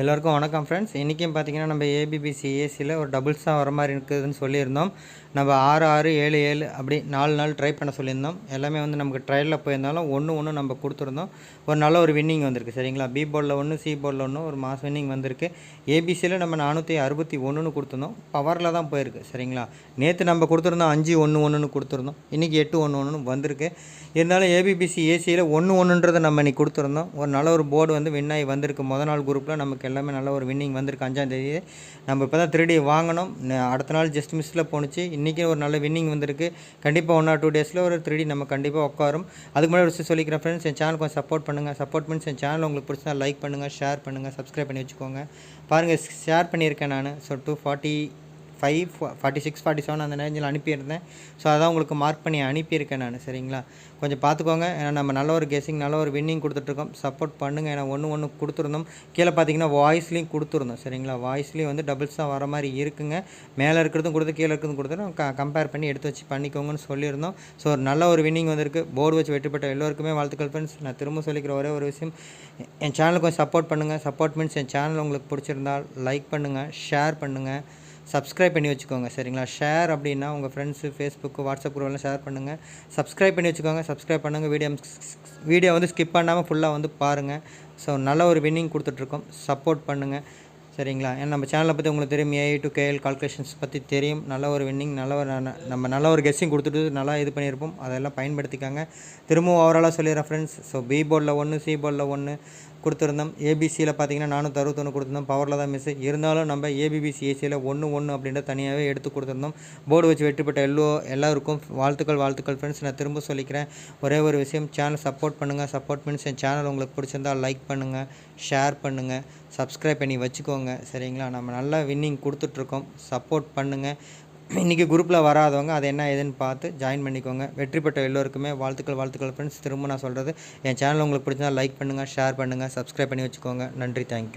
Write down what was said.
எல்லோருக்கும் வணக்கம் ஃப்ரெண்ட்ஸ் இன்றைக்கும் பார்த்தீங்கன்னா நம்ம ஏபிபிசி ஏசியில் ஒரு டபுள்ஸாக வர மாதிரி இருக்குதுன்னு சொல்லியிருந்தோம். நம்ம ஆறு ஆறு ஏழு ஏழு அப்படி நாலு நாள் ட்ரை பண்ண சொல்லியிருந்தோம். எல்லாமே வந்து நமக்கு ட்ரையலில் போயிருந்தாலும் ஒன்று ஒன்று நம்ம கொடுத்துருந்தோம். ஒரு நல்ல ஒரு வின்னிங் வந்திருக்கு சரிங்களா? பி போர்டில் ஒன்று சி போர்டில் ஒன்று ஒரு மாஸ் வின்னிங் வந்திருக்கு. ஏபிசியில் நம்ம நானூற்றி அறுபத்தி ஒன்றுன்னு கொடுத்துருந்தோம். பவரில் தான் போயிருக்கு சரிங்களா? நேற்று நம்ம கொடுத்துருந்தோம் அஞ்சு ஒன்று ஒன்றுன்னு கொடுத்துருந்தோம். இன்றைக்கி எட்டு ஒன்று ஒன்றுன்னு வந்திருக்கு. இருந்தாலும் ஏபிபிசி ஏசியில் ஒன்று ஒன்றுன்றதை நம்ம இன்றைக்கி கொடுத்துருந்தோம். ஒரு நல்ல ஒரு போர்டு வந்து வின் ஆகி வந்திருக்கு. முதல் நாள் குரூப்பில் நமக்கு எல்லாமே நல்ல ஒரு வின்னிங் வந்திருக்கு அஞ்சாந்தேதி நம்ம இப்போ தான் த்ரீ வாங்கினோம் அடுத்த நாள் ஜஸ்ட் மிஸ்ஸில் போணுச்சு. இன்றைக்கி ஒரு நல்ல வின்னிங் வந்திருக்கு. கண்டிப்பாக ஒன் ஆர் டூ டேஸில் ஒரு த்ரீ நம்ம கண்டிப்பாக உட்காரும். அதுக்கு முன்னாடி ஒரு சொல்லிக்கிறேன் ஃப்ரெண்ட்ஸ் என் சேனல் கொஞ்சம் சப்போர்ட் பண்ணுங்கள் சப்போர்ட் பண்ணி என் சேனல் உங்களுக்கு பிடிச்சா லைக் பண்ணுங்கள் ஷேர் பண்ணுங்கள் சப்ஸ்கிரைப் பண்ணி வச்சுக்கோங்க. பாருங்கள் ஷேர் பண்ணியிருக்கேன் நான். So two forty five forty six forty seven அந்த ரேஞ்சில் அனுப்பியிருந்தேன். ஸோ அதான் உங்களுக்கு மார்க் பண்ணி அனுப்பியிருக்கேன் நான் சரிங்களா? கொஞ்சம் பார்த்துக்கோங்க ஏன்னா நம்ம நல்ல ஒரு கெஸிங் நல்ல ஒரு வின்னிங் கொடுத்துட்ருக்கோம். சப்போர்ட் பண்ணுங்கள் ஏன்னா ஒன்று ஒன்று கொடுத்துருந்தோம். கீழே பார்த்தீங்கன்னா வாய்ஸ்லேயும் கொடுத்துருந்தோம் சரிங்களா? வாய்ஸ்லேயும் வந்து டபுள்ஸாக வர மாதிரி இருக்குங்க. மேலே இருக்கிறதும் கொடுத்து கீழே இருக்கிறதும் கொடுத்துரும் க கம்பேர் பண்ணி எடுத்து வச்சு பண்ணிக்கோங்கன்னு சொல்லியிருந்தோம். ஸோ ஒரு நல்ல ஒரு வின்னிங் வந்திருக்கு. போர்டு வச்சு வெற்றி பெற்ற எல்லோருக்குமே வாழ்த்துக்கள் ஃப்ரெண்ட்ஸ் நான் திரும்ப சொல்லிக்கிற ஒரே ஒரு விஷயம் என் சேனலுக்கு கொஞ்சம் சப்போர்ட் பண்ணுங்கள் சப்போர்ட் மீன்ஸ் என் சேனல் உங்களுக்கு பிடிச்சிருந்தால் லைக் பண்ணுங்கள் ஷேர் பண்ணுங்கள் சப்ஸ்கிரைப் பண்ணி வச்சுக்கோங்க சரிங்களா? ஷேர் அப்படின்னா உங்கள் ஃப்ரெண்ட்ஸு ஃபேஸ்புக்கு வாட்ஸ்அப் குரூப்லாம் ஷேர் பண்ணுங்கள் சப்ஸ்கிரைப் பண்ணி வச்சுக்கோங்க சப்ஸ்கிரைப் பண்ணுங்கள் வீடியோ வீடியோ வந்து ஸ்கிப் பண்ணாமல் ஃபுல்லாக வந்து பாருங்கள் ஸோ நல்ல ஒரு வின்னிங் கொடுத்துட்ருக்கோம். சப்போர்ட் பண்ணுங்கள் சரிங்களா? ஏன்னா நம்ம சேனலை பற்றி உங்களுக்கு தெரியும். ஏஐ டு கேஎல் கால்குலேஷன்ஸ் பற்றி தெரியும். நல்ல ஒரு வின்னிங் நல்ல ஒரு ந- நம்ம நல்ல ஒரு கெஸ்ஸிங் கொடுத்துட்டு நல்லா இது பண்ணியிருப்போம். அதெல்லாம் பயன்படுத்திக்காங்க. திரும்பவும் ஓவராலாக சொல்லிடுறேன் ஃப்ரெண்ட்ஸ் ஸோ பி போர்டில் ஒன்று சி போர்டில் ஒன்று கொடுத்துருந்தோம். ஏபிசியில் பார்த்தீங்கன்னா நானூற்றி அறுபத்தொன்று கொடுத்துருந்தோம். பவரில் தான் மிஸ் இருந்தாலும் நம்ம ஏபிபிசி ஏசியில் ஒன்று ஒன்று அப்படின்ற தனியாகவே எடுத்து கொடுத்துருந்தோம். போர்டு வச்சு வெற்றி பெற்ற எல்லோ எல்லாருக்கும் வாழ்த்துக்கள் வாழ்த்துக்கள் ஃப்ரெண்ட்ஸ் நான் திரும்ப சொல்லிக்கிறேன். ஒரே ஒரு விஷயம் சேனல் சப்போர்ட் பண்ணுங்கள் சப்போர்ட் மீன்ஸ் என் சேனல் உங்களுக்கு பிடிச்சிருந்தா லைக் பண்ணுங்கள் ஷேர் பண்ணுங்கள் சப்ஸ்கிரைப் பண்ணி வச்சுக்கோங்க. சரிங்களா? நம்ம நல்லா வின்னிங் கொடுத்துட்ருக்கோம் சப்போர்ட் பண்ணுங்கள் இன்றைக்கி குரூப்பில் வராதவங்க அது என்ன ஏதுன்னு பார்த்து ஜாயின் பண்ணிக்கோங்க. வெற்றி பெற்ற எல்லோருக்குமே வாழ்த்துக்கள் வாழ்த்துக்கள் ஃப்ரெண்ட்ஸ் திரும்ப நான் சொல்கிறது என் சேனல் உங்களுக்கு பிடிச்சா லைக் பண்ணுங்கள் ஷேர் பண்ணுங்கள் சப்ஸ்கிரைப் பண்ணி வச்சுக்கோங்க. நன்றி தேங்க்யூ